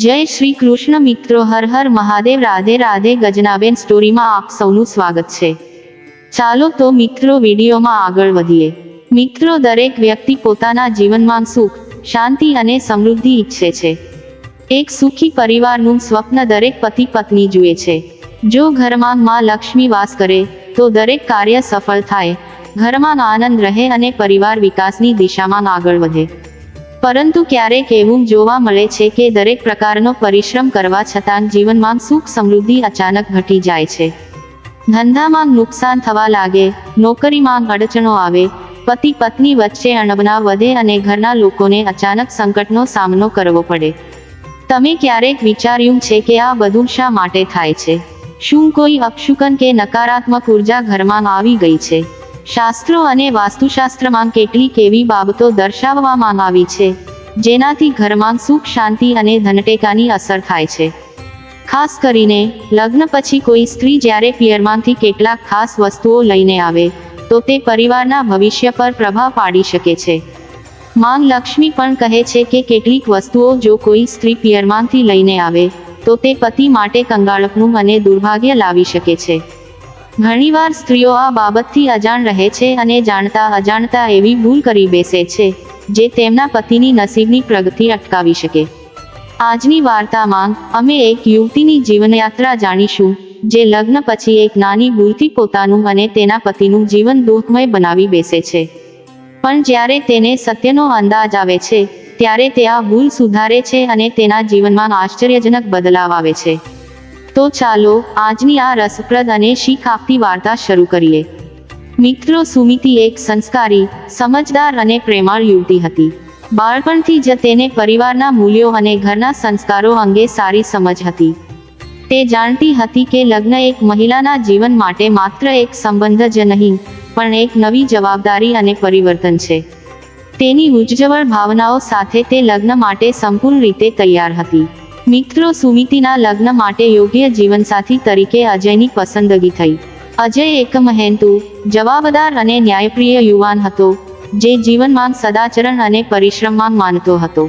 જય શ્રી કૃષ્ણ મિત્રો, હર હર મહાદેવ, રાધે રાધે, ગજનાબેન સ્ટોરીમાં આપ સૌનું સ્વાગત છે. ચાલો તો મિત્રો, વિડીયોમાં આગળ વધીએ. મિત્રો, દરેક વ્યક્તિ પોતાના જીવનમાં સુખ, શાંતિ અને સમૃદ્ધિ ઈચ્છે છે. એક સુખી પરિવારનું સ્વપ્ન દરેક પતિ પત્ની જુએ છે. જો ઘરમાં માં લક્ષ્મી વાસ કરે, તો દરેક કાર્ય સફળ થાય. ઘરમાં આનંદ રહે અને પરિવાર વિકાસની દિશામાં આગળ વધે. પરંતુ ક્યારેક એવું જોવા મળે છે કે દરેક પ્રકારનો પરિશ્રમ કરવા છતાં જીવનમાં સુખ સમૃદ્ધિ અચાનક ઘટી જાય છે. ધંધામાં નુકસાન થવા લાગે, નોકરીમાં અડચણો આવે, પતિ પત્ની વચ્ચે અણબના વધે અને ઘરના લોકોને અચાનક સંકટનો સામનો કરવો પડે. તમે ક્યારેક વિચાર્યું છે કે આ બધું શા માટે થાય છે? શું કોઈ અપશુકન કે નકારાત્મક ઊર્જા ઘરમાં આવી ગઈ છે? શાસ્ત્રો અને વાસ્તુશાસ્ત્રમાં કેટલીક એવી બાબતો દર્શાવવામાં આવી છે, જેનાથી ઘરમાં સુખ, શાંતિ અને ધનટેકાની અસર થાય છે. ખાસ કરીને, લગ્ન પછી કોઈ સ્ત્રી જ્યારે પિયરમાંથી કેટલાક ખાસ વસ્તુઓ લઈને આવે, તો તે પરિવારના ભવિષ્ય પર પ્રભાવ પાડી શકે છે. માંગ લક્ષ્મી પણ કહે છે કે કેટલીક વસ્તુઓ જો કોઈ સ્ત્રી પિયરમાંથી લઈને આવે, તો તે પતિ માટે કંગાળપનું અને દુર્ભાગ્ય લાવી શકે છે. ઘણીવાર સ્ત્રીઓ આ બાબતથી અજાણ રહે છે અને જાણતા અજાણતા એવી ભૂલ કરી બેસે છે, જે તેમના પતિની નસીબની પ્રગતિ અટકાવી શકે. આજની વાર્તામાં અમે એક યુવતીની જીવનયાત્રા જાણીશું, જે લગ્ન પછી એક નાની ભૂલથી પોતાનું અને તેના પતિનું જીવન દુઃખમય બનાવી બેસે છે. પણ જ્યારે તેને સત્યનો અંદાજ આવે છે, ત્યારે તે આ ભૂલ સુધારે છે અને તેના જીવનમાં આશ્ચર્યજનક બદલાવ આવે છે. તો ચાલો, આજની આ રસપ્રદ અને શીખ આપતી વાર્તા શરૂ કરીએ. મિત્રો સુમિતિ એક સંસ્કારી, સમજદાર અને પ્રેમાળ યુવતી હતી. બાળપણથી જ તેને પરિવારના મૂલ્યો અને ઘરના સંસ્કારો અંગે સારી સમજ હતી. તે જાણતી હતી કે લગ્ન એક મહિલાના જીવન માટે માત્ર એક સંબંધ જ નહીં, પણ એક નવી જવાબદારી અને પરિવર્તન છે. તેની ઉજ્જવળ ભાવનાઓ સાથે તે લગ્ન માટે સંપૂર્ણ રીતે તૈયાર હતી. મિત્રો સુમિતિના લગ્ન માટે યોગ્ય જીવનસાથી તરીકે અજયની પસંદગી થઈ. અજય એક મહેનતુ જવાબદાર અને ન્યાયપ્રિય યુવાન હતો, જે જીવનમાં સદાચરણ અને પરિશ્રમમાં માનતો હતો.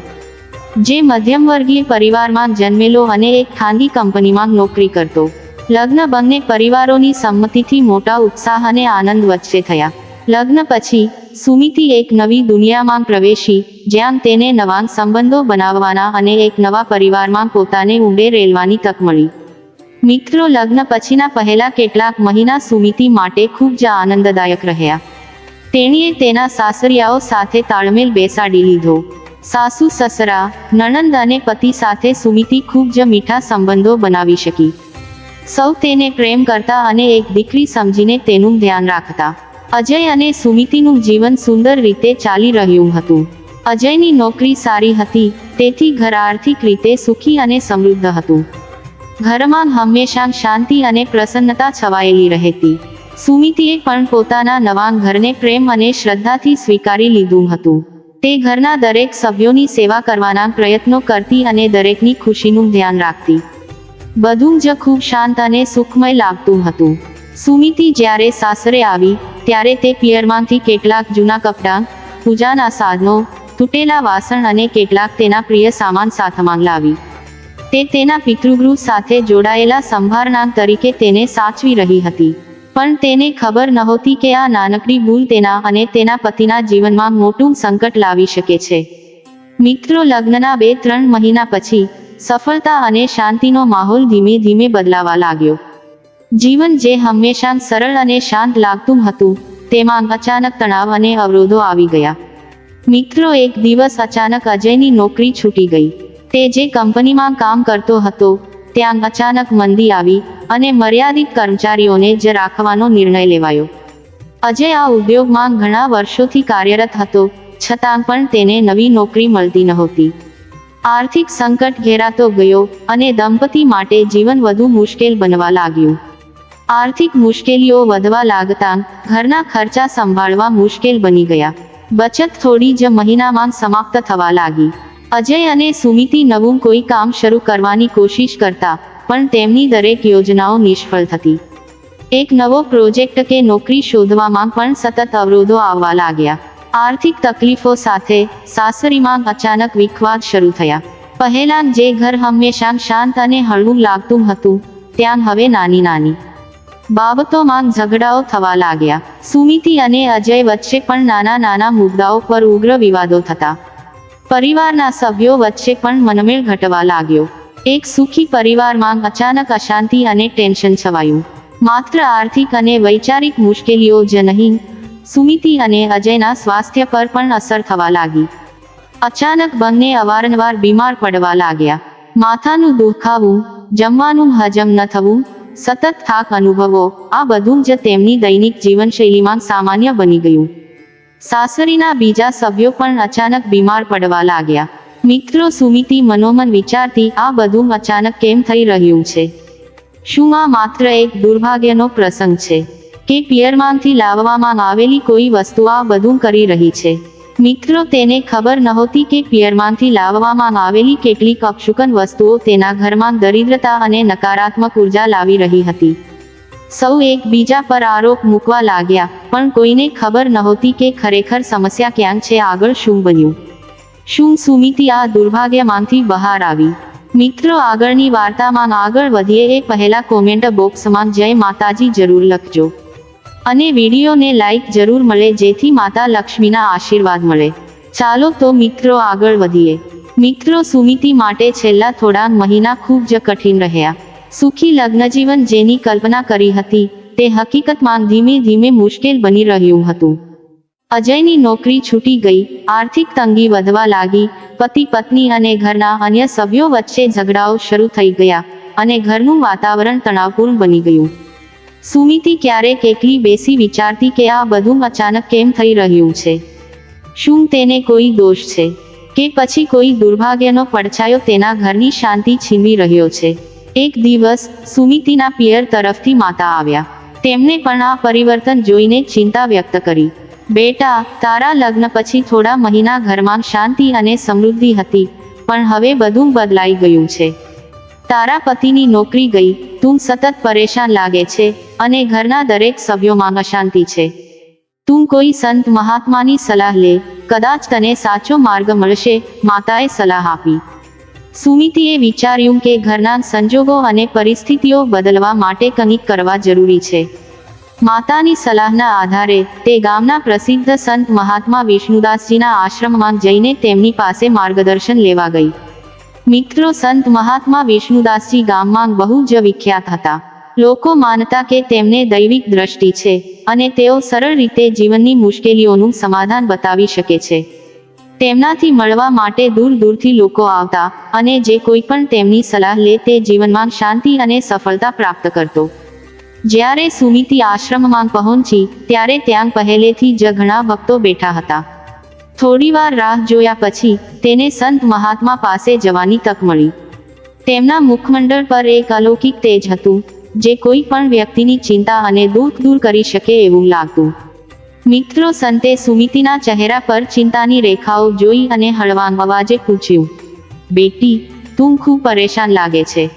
જે મધ્યમ વર્ગીય પરિવારમાં જન્મેલો અને એક ખાનગી કંપનીમાં નોકરી કરતો. લગ્ન બંને પરિવારોની સંમતિથી મોટા ઉત્સાહ અને આનંદ વચ્ચે થયા. લગ્ન પછી સુમિતિ એક નવી દુનિયામાં પ્રવેશી, જ્યાં તેને નવા સંબંધો બનાવવાના અને એક નવા પરિવારમાં પોતાને ઊંડે રેલવાની તક મળી. મિત્રો, લગ્ન પછીના પહેલા કેટલાક મહિના સુમિતિ માટે ખૂબ જ આનંદદાયક રહ્યા. તેણીએ તેના સાસરિયાઓ સાથે તાળમેલ બેસાડી લીધો. સાસુ, સસરા, નણંદ અને પતિ સાથે સુમિતિ ખૂબ જ મીઠા સંબંધો બનાવી શકી. સૌ તેને પ્રેમ કરતા અને એક દીકરી સમજીને તેનું ધ્યાન રાખતા. અજય અને સુમિતિનું જીવન સુંદર રીતે ચાલી રહ્યું હતું. અજયની નોકરી સારી હતી, તેથી ઘર આર્થિક રીતે સુખી અને સમૃદ્ધ હતું. ઘરમાં હંમેશા શાંતિ અને પ્રસન્નતા છવાયેલી રહેતી. સુમિતિએ પણ પોતાના નવા ઘરને પ્રેમ અને શ્રદ્ધાથી સ્વીકારી લીધું હતું. તે ઘરના દરેક સભ્યોની સેવા કરવાના પ્રયત્નો કરતી અને દરેકની ખુશીનું ધ્યાન રાખતી. બધું જ ખૂબ શાંત અને સુખમય લાગતું હતું. સુમિતિ જ્યારે સાસરે આવી ત્યારે તે પિયરમાંથી કેટલાક જૂના કપડાં, પૂજાના સાધનો, તૂટેલા વાસણ અને કેટલાક તેના પ્રિય સામાન સાથમાં લાવી તે તેના પિતૃગૃહ સાથે જોડાયેલા સંભારણા તરીકે તેને સાચવી રહી હતી. પણ તેને ખબર નહોતી કે આ નાનકડી ભૂલ તેના અને તેના પતિના જીવનમાં મોટું સંકટ લાવી શકે છે. મિત્રો, લગ્નના બે ત્રણ મહિના પછી સફળતા અને શાંતિનો માહોલ ધીમે ધીમે બદલાવા લાગ્યો. જીવન જે હંમેશા સરળ અને શાંત લાગતું હતું, તેમાં અચાનક તણાવ અને અવરોધો આવી ગયા. મિત્રો, એક દિવસ અચાનક અજયની નોકરી છૂટી ગઈ. તે જે કંપનીમાં કામ કરતો હતો, ત્યાં અચાનક મંદી આવી અને મર્યાદિત કર્મચારીઓને જ રાખવાનો નિર્ણય લેવાયો. અજય આ ઉદ્યોગમાં ઘણા વર્ષોથી કાર્યરત હતો, છતાં પણ તેને નવી નોકરી મળતી નહોતી. આર્થિક સંકટ ઘેરાતો ગયો અને દંપતી માટે જીવન વધુ મુશ્કેલ બનવા લાગ્યું. આર્થિક મુશ્કેલીઓ વધવા લાગતા ઘરના ખર્ચા સંભાળવા મુશ્કેલ બની ગયા. બચત થોડી જ મહિનામાં સમાપ્ત થવા લાગી. અજય અને સુમિતિ નવું કોઈ કામ શરૂ કરવાની કોશિશ કરતા, પણ તેમની દરેક યોજનાઓ નિષ્ફળ થતી. એક નવો પ્રોજેક્ટ કે નોકરી શોધવામાં પણ સતત અવરોધો આવવા લાગ્યા. આર્થિક તકલીફો સાથે સાસરીમાં અચાનક વિખવાદ શરૂ થયા. પહેલાં જે ઘર હંમેશા શાંત અને હળવું લાગતું હતું, ત્યાં હવે નાની નાની બાબતોમાં ઝઘડાઓ થવા લાગ્યા. સુમિતિ અને અજય વચ્ચે પણ નાના નાના મુદ્દાઓ પર ઉગ્ર વિવાદો થતા. પરિવારના સભ્યો વચ્ચે પણ મનમેળ ઘટવા લાગ્યો. એક સુખી પરિવારમાં અચાનક અશાંતિ અને ટેન્શન છવાયું. માત્ર આર્થિક અને વૈચારિક મુશ્કેલીઓ જ નહીં, સુમિતિ અને અજયના સ્વાસ્થ્ય પર પણ અસર થવા લાગી. અચાનક બંને અવારનવાર બીમાર પડવા લાગ્યા. માથાનું દુખાવું, જમવાનું હજમ ન થવું સતત થાક અનુભવો, આ બધું જ તેમની દૈનિક જીવનશૈલીમાં સામાન્ય બની ગયું. સાસરીના બીજા સભ્યો પણ અચાનક બીમાર પડવા લાગ્યા. મિત્રો સુમિતિ મનોમન વિચારતી, આ બધું અચાનક કેમ થઈ રહ્યું છે? શું આ માત્ર એક દુર્ભાગ્યનો પ્રસંગ છે? કે પિયરમાંથી લાવવામાં આવેલી કોઈ વસ્તુ આ બધું કરી રહી છે? મિત્રો, તેને ખબર નહોતી કે પિયરમાંથી લાવવામાં આવેલી કેટલીક અપશુકન વસ્તુઓ તેના ઘરમાં દરિદ્રતા અને નકારાત્મક ઊર્જા લાવી રહી હતી. સૌ એકબીજા પર આરોપ મૂકવા લાગ્યા, પણ કોઈને ખબર નહોતી કે ખરેખર સમસ્યા ક્યાં છે, આગળ શું બન્યું. શું સુમિતિ આ દુર્ભાગ્યમાંથી બહાર આવી? મિત્રો, આગળની વાર્તામાં આગળ વધીએ એ પહેલા કોમેન્ટ બોક્સમાં જય માતાજી જરૂર લખજો. અને વિડીયોને લાઈક જરૂર મળે, જેથી માતા લક્ષ્મીના આશીર્વાદ મળે. ચાલો તો મિત્રો આગળ વધીએ. મિત્રો સુમિતિ માટે છેલ્લા થોડા મહિના ખૂબ જ કઠિન રહ્યા. સુખી લગ્નજીવન જેની કલ્પના કરી હતી, તે હકીકતમાં ધીમે ધીમે મુશ્કેલ બની રહ્યું હતું. અજયની નોકરી છૂટી ગઈ, આર્થિક તંગી વધવા લાગી, પતિ, પત્ની અને ઘરના અન્ય સભ્યો વચ્ચે ઝઘડાઓ શરૂ થઈ ગયા અને ઘરનું વાતાવરણ તણાવપૂર્ણ બની ગયું. સુમિતિ ક્યારેક એકલી બેસી વિચારતી કે આ બધું અચાનક કેમ થઈ રહ્યું છે? શું તેને કોઈ દોષ છે? કે પછી કોઈ દુર્ભાગ્યનો પડછાયો તેના ઘરની શાંતિ છીનવી રહ્યો છે? એક દિવસ, સુમિતિના પિયર તરફથી માતા આવ્યા. તેમને પણ આ પરિવર્તન જોઈને ચિંતા વ્યક્ત કરી. બેટા, તારા લગ્ન પછી થોડા મહિના ઘરમાં શાંતિ અને સમૃદ્ધિ હતી, પણ હવે બધું બદલાઈ ગયું છે. તારા પતિની નોકરી ગઈ તું સતત પરેશાન લાગે છે અને ઘરના દરેક સભ્યોમાં અશાંતિ છે. તું કોઈ સંત મહાત્માની સલાહ લે, કદાચ તને સાચો માર્ગ મળશે, માતાએ સલાહ આપી. સુમિતિએ વિચાર્યું કે ઘરના સંજોગો અને પરિસ્થિતિઓ બદલવા માટે કંઈક કરવા જરૂરી છે. માતાની સલાહના આધારે, તે ગામના પ્રસિદ્ધ સંત મહાત્મા વિષ્ણુદાસજીના આશ્રમમાં જઈને તેમની પાસે માર્ગદર્શન લેવા ગઈ. મિત્રો, સંત મહાત્મા વિષ્ણુદાસજી ગામમાં બહુ જ વિખ્યાત હતા. લોકો માનતા કે તેમને દૈવિક દ્રષ્ટિ છે અને તેઓ સરળ રીતે જીવનની મુશ્કેલીઓનું સમાધાન બતાવી શકે છે. તેમનાથી મળવા માટે દૂર દૂરથી લોકો આવતા અને જે કોઈ પણ તેમની સલાહ લે તે જીવનમાં શાંતિ અને સફળતા પ્રાપ્ત કરતો. જ્યારે સુમિતિ આશ્રમમાં પહોંચી, ત્યારે ત્યાં પહેલેથી જ ઘણા ભક્તો બેઠા હતા. થોડીવાર રાહ જોયા પછી, તેને સંત મહાત્મા પાસે જવાની તક મળી. તેમના મુખમંડળ પર એક અલૌકિક તેજ હતું, જે કોઈ પણ વ્યક્તિની ચિંતા અને દુઃખ દૂર કરી શકે એવું લાગતું. મિત્રો, સંતે સુમિતિના ચહેરા પર ચિંતાની રેખાઓ જોઈ અને હળવાંગ અવાજે પૂછ્યું, બેટી, તું ખૂબ પરેશાન લાગે છે.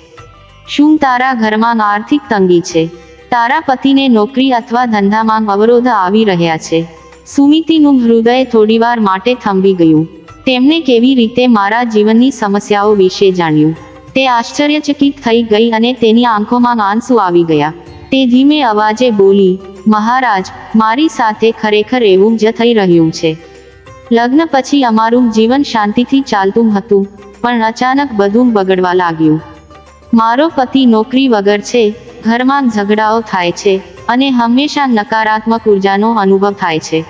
શું તારા ઘરમાં આર્થિક તંગી છે? તારા પતિને નોકરી અથવા ધંધામાં અવરોધ આવી રહ્યા છે. સુમિતિનું હૃદય થોડીવાર માટે થંભી ગયું. તેમણે કેવી રીતે મારા જીવનની સમસ્યાઓ વિશે જાણ્યું. તે આશ્ચર્યચકિત થઈ ગઈ અને તેની આંખોમાં આંસુ આવી ગયા. તે ધીમે અવાજે બોલી, મહારાજ, મારી સાથે ખરેખર એવું જ થઈ રહ્યું છે. લગ્ન પછી અમારું જીવન શાંતિથી ચાલતું હતું, પણ અચાનક બધું બગડવા લાગ્યું. મારો પતિ નોકરી વગર છે, ઘરમાં ઝઘડાઓ થાય છે અને હંમેશા નકારાત્મક ઉર્જાનો અનુભવ થાય છે.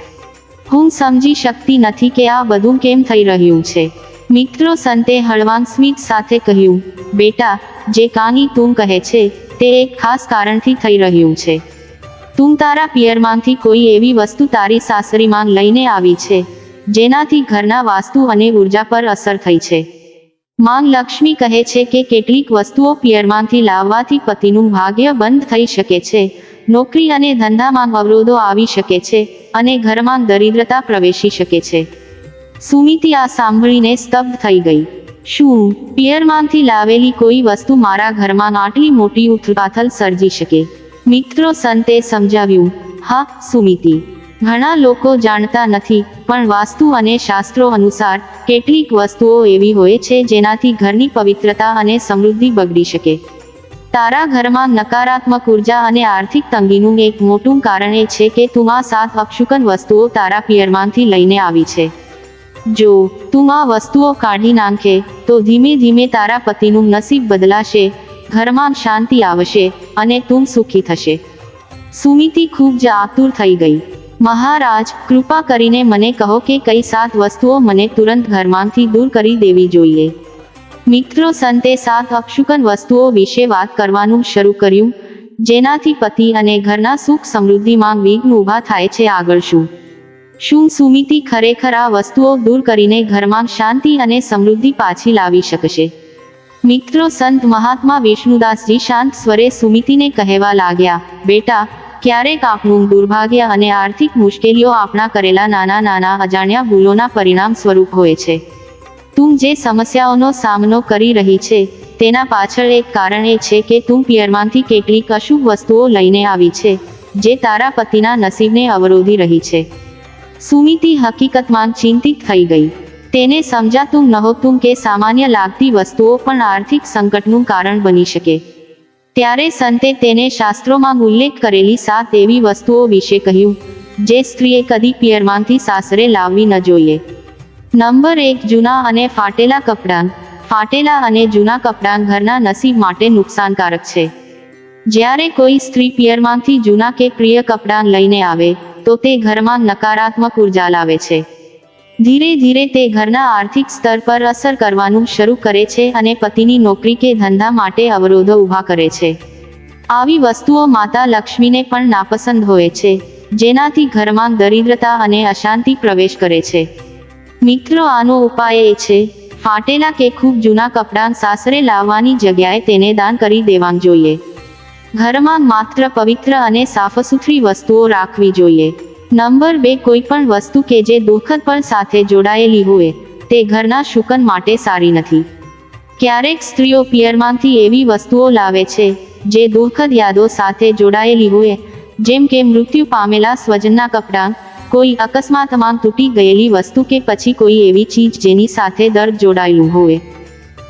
હું સમજી શકતી નથી કે આ બધું કેમ થઈ રહ્યું છે. મિત્રો સંતે હળવાંગ સ્મિત સાથે કહ્યું, બેટા, જે કાની તું કહે છે, તે એક ખાસ કારણથી થઈ રહ્યું છે. તું તારા પિયરમાંથી કોઈ એવી વસ્તુ તારી સાસરીમાં લઈને આવી છે, જેનાથી ઘરના વાસ્તુ અને ઊર્જા પર અસર થઈ છે. માંગ લક્ષ્મી કહે છે કે કેટલીક વસ્તુઓ પિયરમાંથી લાવવાથી પતિનું ભાગ્ય બંધ થઈ શકે છે નોકરી અને ધંધામાં અવરોધો આવી શકે છે અને ઘરમાં દરિદ્રતા પ્રવેશી શકે છે. સુમિતિ આ સાંભળીને સ્તબ્ધ થઈ ગઈ. શું પિયરમાંથી લાવેલી કોઈ વસ્તુ મારા ઘરમાં આટલી મોટી ઉથલપાથલ સર્જી શકે? મિત્રો સંતે સમજાવ્યું, હા, સુમિતિ. ઘણા લોકો જાણતા નથી, પણ વાસ્તુ અને શાસ્ત્રો અનુસાર કેટલીક વસ્તુઓ એવી હોય છે જેનાથી ઘરની પવિત્રતા અને સમૃદ્ધિ બગડી શકે. તારા ઘરમાં નકારાત્મક ઊર્જા અને આર્થિક તંગીનું એક મોટું કારણ એ છે કે તુમા સાત અક્ષુકન વસ્તુઓ તારા પિયરમાંથી લઈને આવી છે. જો તું આ વસ્તુઓ કાઢી નાખે, તો ધીમે ધીમે તારા પતિનું નસીબ બદલાશે, ઘરમાં શાંતિ આવશે અને તું સુખી થશે. સુમિતિ ખૂબ જ આતુર થઈ ગઈ. મહારાજ, કૃપા કરીને મને કહો કે કઈ સાત વસ્તુઓ મને તુરંત ઘરમાંથી દૂર કરી દેવી જોઈએ. મિત્રો સંતે સાત અક્ષુકન વસ્તુઓ વિશે વાત કરવાનું શરૂ કર્યું, જેનાથી પતિ અને ઘરના સુખ સમૃદ્ધિમાં વિઘ્ન ઊભા થાય છે આગળ શું? શું સુમિતિ ખરેખર આ વસ્તુઓ દૂર કરીને ઘરમાં શાંતિ અને સમૃદ્ધિ પાછી લાવી શકશે? મિત્રો સંત મહાત્મા વિષ્ણુદાસજી શાંત સ્વરે સુમિતિને કહેવા લાગ્યા, બેટા, ક્યારેક આપણું દુર્ભાગ્ય અને આર્થિક મુશ્કેલીઓ આપણા કરેલા નાના નાના અજાણ્યા ભૂલોના પરિણામ સ્વરૂપ હોય છે. તું જે સમસ્યાઓનો સામનો કરી રહી છે, તેના પાછળ એક કારણ એ છે કે તું પિયરમાંથી કેટલીક અશુભ વસ્તુઓ લઈને આવી છે, જે તારા પતિના નસીબને અવરોધી રહી છે. સુમિતિ હકીકતમાં ચિંતિત થઈ ગઈ. તેને સમજાતું નહોતું કે સામાન્ય લાગતી વસ્તુઓ પણ આર્થિક સંકટનું કારણ બની શકે. ત્યારે સંતે તેને શાસ્ત્રોમાં ઉલ્લેખ કરેલી સાત એવી વસ્તુઓ વિશે કહ્યું, જે સ્ત્રીએ કદી પિયરમાંથી સાસરે લાવવી ન જોઈએ. નંબર એક, જૂના અને ફાટેલા કપડાં. ફાટેલા અને જૂના કપડાં ઘરના નસીબ માટે નુકસાનકારક છે. જ્યારે કોઈ સ્ત્રી પિયરમાંથી જૂના કે પ્રિય કપડાં લઈને આવે, તો તે ઘરમાં નકારાત્મક ઊર્જા લાવે છે. ધીરે ધીરે તે ઘરના આર્થિક સ્તર પર અસર કરવાનું શરૂ કરે છે અને પતિની નોકરી કે ધંધા માટે અવરોધો ઊભા કરે છે. આવી વસ્તુઓ માતા લક્ષ્મીને પણ નાપસંદ હોય છે, જેનાથી ઘરમાં દરિદ્રતા અને અશાંતિ પ્રવેશ કરે છે. મિત્રો, આનો ઉપાય એ છે, ફાટેલા કે ખૂબ જૂના કપડાં સાસરે લાવવાની જગ્યાએ તેને દાન કરી દેવા જોઈએ. ઘરમાં માત્ર પવિત્ર અને સાફસુથરી વસ્તુઓ રાખવી જોઈએ. નંબર બે કોઈ પણ વસ્તુ કે જે દુઃખદ પર સાથે જોડાયેલી હોય, તે ઘરના શુકન માટે સારી નથી. ક્યારેક સ્ત્રીઓ પિયરમાંથી એવી વસ્તુઓ લાવે છે, જે દુઃખદ યાદો સાથે જોડાયેલી હોય, જેમ કે મૃત્યુ પામેલા સ્વજનના કપડાં કોઈ અકસ્માતમાં તૂટી ગયેલી વસ્તુ કે પછી કોઈ એવી ચીજ જેની સાથે દર્દ જોડાયેલું હોય.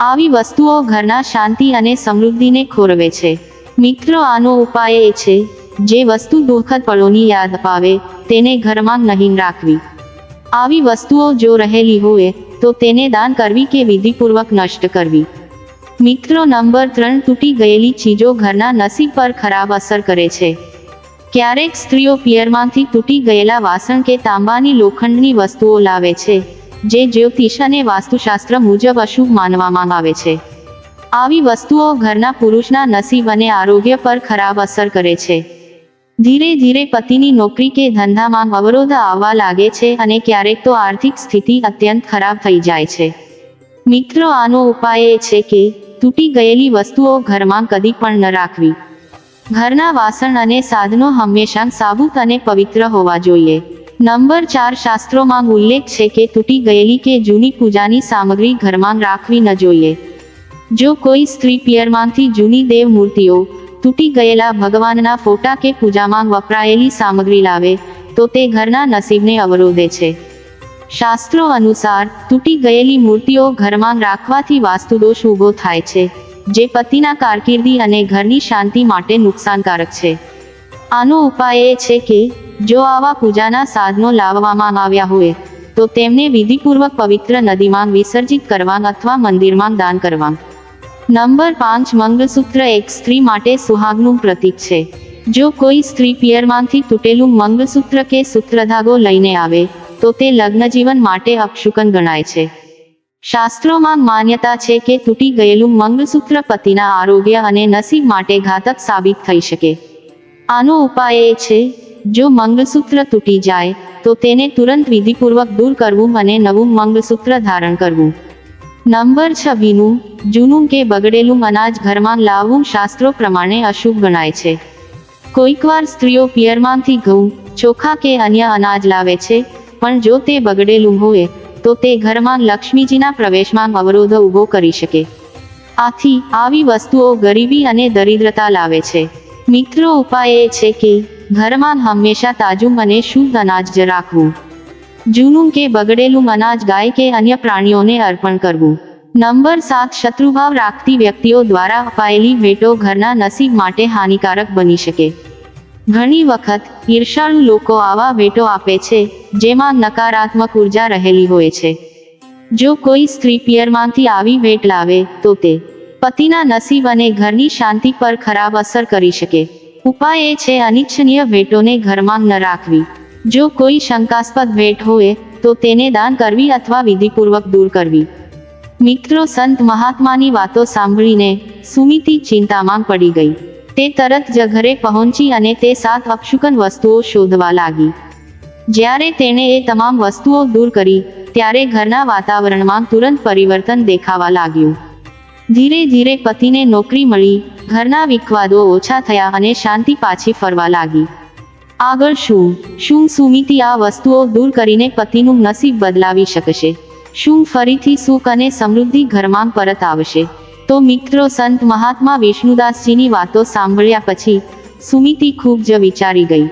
આવી વસ્તુઓ ઘરના શાંતિ અને સમૃદ્ધિને ખોરવે છે. મિત્રો, આનો ઉપાય એ છે, જે વસ્તુ દુઃખદ પળોની યાદ અપાવે, તેને ઘરમાં નહીં રાખવી. આવી વસ્તુઓ જો રહેલી હોય, તો તેને દાન કરવી કે વિધિપૂર્વક નષ્ટ કરવી. મિત્રો, નંબર ત્રણ, તૂટી ગયેલી ચીજો ઘરના નસીબ પર ખરાબ અસર કરે છે. ક્યારેક સ્ત્રીઓ પિયરમાંથી તૂટી ગયેલા વાસણ કે તાંબાની લોખંડની વસ્તુઓ લાવે છે, જે જ્યોતિષ અને વાસ્તુશાસ્ત્ર મુજબ અશુભ માનવામાં આવે છે. આવી વસ્તુઓ ઘરના પુરુષના નસીબ અને આરોગ્ય પર ખરાબ અસર કરે છે. ધીરે ધીરે પતિની નોકરી કે ધંધામાં અવરોધ આવવા લાગે છે અને ક્યારેક તો આર્થિક સ્થિતિ અત્યંત ખરાબ થઈ જાય છે. મિત્રો, આનો ઉપાય એ છે કે તૂટી ગયેલી વસ્તુઓ ઘરમાં કદી પણ ન રાખવી. ઘરના વાસણ અને સાધનો હંમેશા સાબુત અને પવિત્ર હોવા જોઈએ. નંબર ચાર શાસ્ત્રોમાં ઉલ્લેખ છે કે તૂટી ગયેલી કે જૂની પૂજાની સામગ્રી ઘરમાં રાખવી ન જોઈએ. જો કોઈ સ્ત્રી પિયરમાંથી જૂની દેવ મૂર્તિઓ તૂટી ગયેલા ભગવાનના ફોટા કે પૂજામાં વપરાયેલી સામગ્રી લાવે, તો તે ઘરના નસીબને અવરોધે છે. શાસ્ત્રો અનુસાર, તૂટી ગયેલી મૂર્તિઓ ઘરમાં રાખવાથી વાસ્તુદોષ ઊભો થાય છે. જે પતિના કારકિર્દી અને ઘરની શાંતિ માટે નુકસાનકારક છે. આનો ઉપાય એ છે કે, જો આવા પૂજાના સાધનો લાવવામાં આવ્યા હોય, તો તેમને વિધિપૂર્વક પવિત્ર નદીમાં વિસર્જિત કરવા અથવા મંદિરમાં દાન કરવા. નંબર પાંચ, મંગળસૂત્ર એક સ્ત્રી માટે સુહાગનું પ્રતીક છે. જો કોઈ સ્ત્રી પિયરમાંથી તૂટેલું મંગળસૂત્ર કે સૂત્રધાગો લઈને આવે, તો તે લગ્નજીવન માટે અપશુકન ગણાય છે. શાસ્ત્રોમાં માન્યતા છે કે તૂટી ગયેલું મંગળસૂત્ર પતિના આરોગ્ય અને નસીબ માટે ઘાતક સાબિત થઈ શકે. આનો ઉપાય એ છે, જો મંગળસૂત્ર તૂટી જાય, તો તેને તુરંત વિધિપૂર્વક દૂર કરવું અને નવું મંગળસૂત્ર ધારણ કરવું. નંબર છવ્વીનું જૂનું કે બગડેલું અનાજ ઘરમાં લાવવું શાસ્ત્રો પ્રમાણે અશુભ ગણાય છે. કોઈકવાર સ્ત્રીઓ પિયરમાંથી ઘઉં, ચોખા કે અન્ય અનાજ લાવે છે, પણ જો તે બગડેલું હોય તો તે ઘરમાં લક્ષ્મીજીના પ્રવેશમાં અવરોધ ઊભો કરી શકે. આથી આવી વસ્તુઓ ગરીબી અને દરિદ્રતા લાવે છે. મિત્રો, ઉપાય એ છે કે ઘરમાં હંમેશા તાજું અને શુદ્ધ અનાજ જ રાખવું. જૂનું કે બગડેલું અનાજ ગાય કે અન્ય પ્રાણીઓને અર્પણ કરવું. નંબર સાત, શત્રુભાવ રાખતી વ્યક્તિઓ દ્વારા અપાયેલી ભેટો ઘરના નસીબ માટે હાનિકારક બની શકે. ઘણી વખત ઈર્ષાળુ લોકો આવા ભેટો આપે છે, જેમાં નકારાત્મક ઊર્જા રહેલી હોય છે. જો કોઈ સ્ત્રી પિયરમાંથી આવી ભેટ લાવે, તો તે પતિના નસીબ અને ઘરની શાંતિ પર ખરાબ અસર કરી શકે. ઉપાય એ છે અનિચ્છનીય ભેટોને ઘરમાં ન રાખવી. જો કોઈ શંકાસ્પદ ભેટ હોય, તો તેને દાન કરવી અથવા વિધિપૂર્વક દૂર કરવી. મિત્રો, સંત મહાત્માની વાતો સાંભળીને સુમિતિ ચિંતામાં પડી ગઈ. તે તરત જ ઘરે પહોંચી અને તે સાત અપશુકન વસ્તુઓ શોધવા લાગી. જ્યારે તેણે એ તમામ વસ્તુઓ દૂર કરી, ત્યારે ઘરના વાતાવરણમાં તુરંત પરિવર્તન દેખાવા લાગ્યું. ધીરે ધીરે પતિને નોકરી મળી, ઘરના વિખવાદો ઓછા થયા અને શાંતિ પાછી ફરવા લાગી. આગળ શું? શું સુમિતિ આ વસ્તુઓ દૂર કરીને પતિનું નસીબ બદલાવી શકશે? શું ફરીથી સુખ અને સમૃદ્ધિ ઘરમાં પરત આવશે? તો મિત્રો, સંત મહાત્મા વિષ્ણુદાસજીની વાતો સાંભળ્યા પછી સુમિતિ ખૂબ જ વિચારી ગઈ.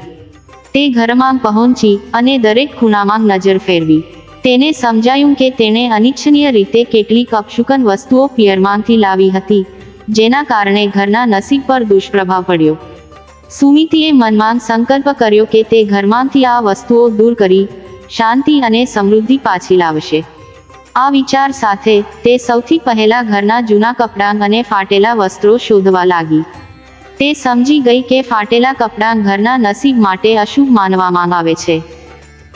તે ઘરમાં પહોંચી અને દરેક ખૂણામાં નજર ફેરવી. તેને સમજાયું કે તેણે અનિચ્છનીય રીતે કેટલીક અપશુકન વસ્તુઓ પિયરમાંથી લાવી હતી, જેના કારણે ઘરના નસીબ પર દુષ્પ્રભાવ પડ્યો. સુમિતિએ મનમાં સંકલ્પ કર્યો કે તે ઘરમાંથી આ વસ્તુઓ દૂર કરી શાંતિ અને સમૃદ્ધિ પાછી લાવશે. આ વિચાર સાથે તે સૌથી પહેલા ઘરના જૂના કપડાં અને ફાટેલા વસ્ત્રો શોધવા લાગી. તે સમજી ગઈ કે ફાટેલા કપડાં ઘરના નસીબ માટે અશુભ માનવામાં આવે છે.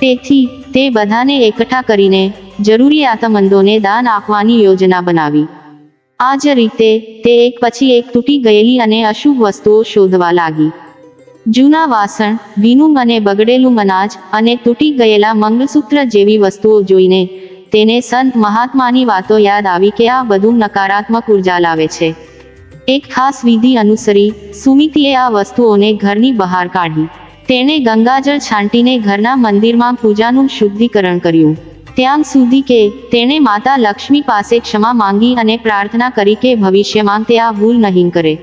તેથી, તે બધાને એકઠા કરીને જરૂરિયાતમંદોને દાન આપવાની યોજના બનાવી. આ જ રીતે, તે એક પછી એક તૂટી ગયેલી અને અશુભ વસ્તુઓ શોધવા લાગી. જૂના વાસણ, ભીનું અને બગડેલું અનાજ અને તૂટી ગયેલા મંગળસૂત્ર જેવી વસ્તુઓ જોઈને તેને સંત મહાત્માની વાતો યાદ આવી કે આ બધું નકારાત્મક ઊર્જા લાવે છે. એક ખાસ વિધિ અનુસરી, સુમિતિએ આ વસ્તુઓને ઘરની બહાર કાઢી. તેણે ગંગાજળ છાંટીને ઘરના મંદિરમાં પૂજાનું શુદ્ધિકરણ કર્યું. ત્યાં સુધી કે તેણે માતા લક્ષ્મી પાસે ક્ષમા માંગી અને પ્રાર્થના કરી કે ભવિષ્યમાં તે આ ભૂલ નહીં કરે.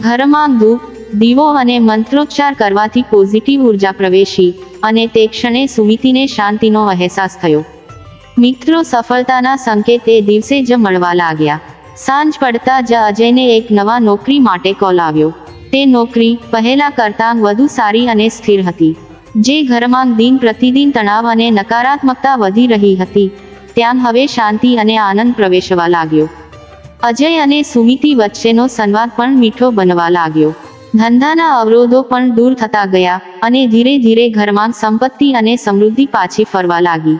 ઘરમાં ધૂપ, દીવો અને મંત્રોચ્ચાર કરવાથી પોઝિટિવ ઊર્જા પ્રવેશી અને તે ક્ષણે સુમિતિને શાંતિનો અહેસાસ થયો. મિત્રો, સફળતાના સંકેત એ દિવસે જ મળવા લાગ્યા. સાંજ પડતા જ અજયને એક નવા નોકરી માટે કોલ આવ્યો. તે નોકરી પહેલા કરતાં વધુ સારી અને સ્થિર હતી. જે ઘરમાં દિન પ્રતિદિન તણાવ અને નકારાત્મકતા વધી રહી હતી. ત્યાં હવે શાંતિ અને આનંદ પ્રવેશવા લાગ્યો. અજય અને સુમિતિ વચ્ચેનો સંવાદ પણ મીઠો બનવા લાગ્યો. ધંધાના અવરોધો પણ દૂર થતા ગયા અને ધીરે ધીરે ઘરમાં સંપત્તિ અને સમૃદ્ધિ પાછી ફરવા લાગી.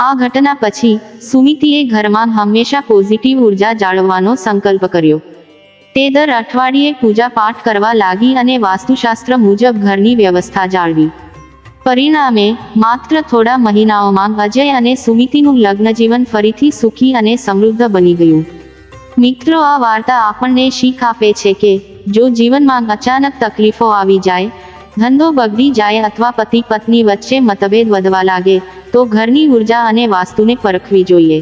આ ઘટના પછી સુમિતિએ ઘરમાં હંમેશા પોઝિટિવ ઊર્જા જાળવવાનો સંકલ્પ કર્યો. તે દર અઠવાડિયે પૂજા પાઠ કરવા લાગી અને વાસ્તુશાસ્ત્ર મુજબ ઘરની વ્યવસ્થા જાળવી. પરિણામે, માત્ર થોડા મહિનાઓમાં અજય અને સુમિતિનું લગ્ન જીવન ફરીથી સુખી અને સમૃદ્ધ બની ગયું. મિત્રો, આ વાર્તા આપણને શીખ આપે છે કે, જો જીવનમાં અચાનક તકલીફો આવી જાય ધંધો બગડી જાય અથવા પતિ પત્ની વચ્ચે મતભેદ વધવા લાગે, તો ઘરની ઊર્જા અને વાસ્તુને પરખવી જોઈએ.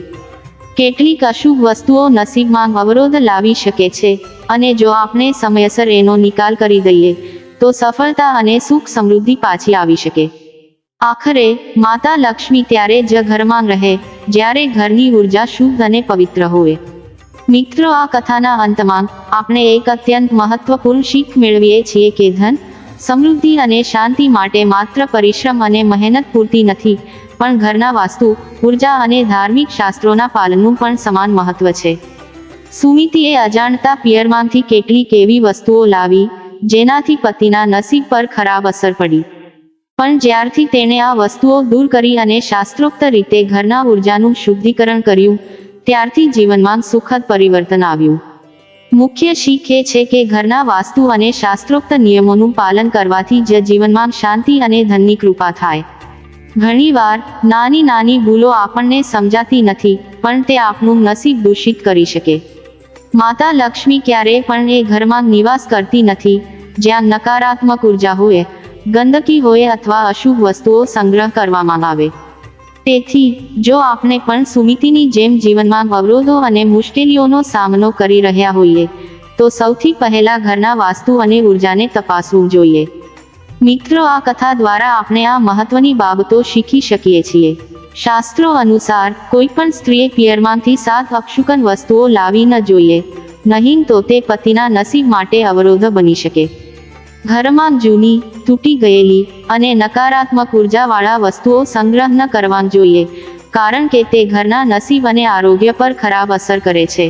કેટલીક અશુભ વસ્તુઓ નસીબમાં અવરોધ લાવી શકે છે, અને જો આપણે સમયસર એનો નિકાલ કરી દઈએ, તો સફળતા અને સુખ સમૃદ્ધિ પાછી આવી શકે. આખરે, માતા લક્ષ્મી ત્યારે જ ઘરમાં રહે, જ્યારે ઘરની ઊર્જા શુદ્ધ અને પવિત્ર હોય. મિત્રો, આ કથાના અંતમાં, આપણે એક અત્યંત મહત્વપૂર્ણ શીખ મેળવીએ છીએ કે ધન સમૃદ્ધિ અને શાંતિ માટે માત્ર પરિશ્રમ અને મહેનત પૂરતી નથી, પણ ઘરના વાસ્તુ, ઊર્જા અને ધાર્મિક શાસ્ત્રોના પાલનનું પણ સમાન મહત્વ છે. સુમિતિએ અજાણતા પિયરમાંથી કેટલીક એવી વસ્તુઓ લાવી, જેનાથી પતિના નસીબ પર ખરાબ અસર પડી. પણ જ્યારથી તેણે આ વસ્તુઓ દૂર કરી અને શાસ્ત્રોક્ત રીતે ઘરના ઉર્જાનું શુદ્ધિકરણ કર્યું, ત્યારથી જીવનમાં સુખદ પરિવર્તન આવ્યું. મુખ્ય શીખ એ છે કે ઘરના વાસ્તુ અને શાસ્ત્રોક્ત નિયમોનું પાલન કરવાથી જ જીવનમાં શાંતિ અને ધનની કૃપા થાય. ઘણીવાર નાની નાની ભૂલો આપણને સમજાતી નથી, પણ તે આપણું નસીબ દૂષિત કરી શકે. માતા લક્ષ્મી ક્યારેય પણ એ ઘરમાં નિવાસ કરતી નથી, જ્યાં નકારાત્મક ઊર્જા હોય, ગંદકી હોય અથવા અશુભ વસ્તુઓ સંગ્રહ કરવામાં આવે. તેથી, જો આપણે પણ સુમિતિની જેમ જીવનમાં અવરોધો અને મુશ્કેલીઓનો સામનો કરી રહ્યા હોઈએ, તો સૌથી પહેલા ઘરના વાસ્તુ અને ઉર્જાને તપાસવું જોઈએ. મિત્રો, આ કથા દ્વારા આપણે આ મહત્વની બાબતો શીખી શકીએ છીએ. શાસ્ત્રો અનુસાર કોઈ પણ સ્ત્રીએ પિયરમાંથી સાત અક્ષુકન વસ્તુઓ લાવી ન જોઈએ, નહીં તો તે પતિના નસીબ માટે અવરોધ બની શકે. ઘરમાં જૂની, તૂટી ગયેલી અને નકારાત્મક ઉર્જાવાળા વસ્તુઓ સંગ્રહ ન કરવા જોઈએ, કારણ કે તે ઘરના નસીબ અને આરોગ્ય પર ખરાબ અસર કરે છે.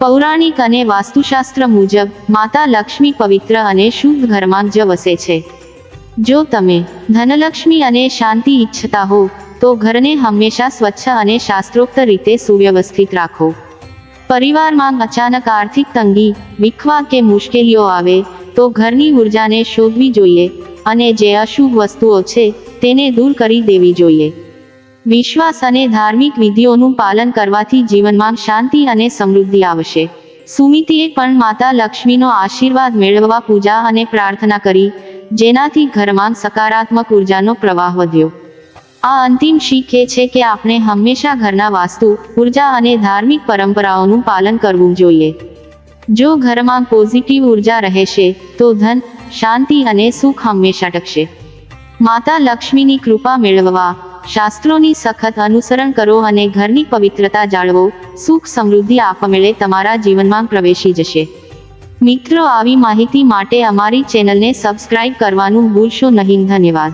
પૌરાણિક અને વાસ્તુશાસ્ત્ર મુજબ, માતા લક્ષ્મી પવિત્ર અને શુદ્ધ ઘરમાં જ વસે છે. જો તમે ધનલક્ષ્મી અને શાંતિ ઈચ્છતા હો, તો ઘરને હંમેશા સ્વચ્છ અને શાસ્ત્રોક્ત રીતે સુવ્યવસ્થિત રાખો. પરિવારમાં અચાનક આર્થિક તંગી વિખવા કે મુશ્કેલીઓ આવે તો ઘરની ઉર્જાને શોધવી જોઈએ અને જે અશુભ વસ્તુઓ છે તેને દૂર કરી દેવી જોઈએ. વિશ્વાસ અને ધાર્મિક વિધિઓનું પાલન કરવાથી જીવનમાં શાંતિ અને સમૃદ્ધિ આવશે. સુમિતિએ પણ માતા લક્ષ્મીનો આશીર્વાદ મેળવવા પૂજા અને પ્રાર્થના કરી, જેનાથી ઘરમાં સકારાત્મક ઉર્જાનો પ્રવાહ વધ્યો. આ અંતિમ શીખ છે કે આપણે હંમેશા ઘરના વાસ્તુ, ઊર્જા અને ધાર્મિક પરંપરાઓનું પાલન કરવું જોઈએ. જો ઘરમાં પોઝિટિવ ઊર્જા રહેશે, તો ધન, શાંતિ અને સુખ હંમેશા ટકશે. માતા લક્ષ્મીની કૃપા મેળવવા, શાસ્ત્રોની સખત અનુસરણ કરો અને ઘરની પવિત્રતા જાળવો, સુખ સમૃદ્ધિ આપમેળે તમારા જીવનમાં પ્રવેશી જશે. મિત્રો, આવી માહિતી માટે અમારી ચેનલને સબસ્ક્રાઇબ કરવાનું ભૂલશો નહીં. ધન્યવાદ.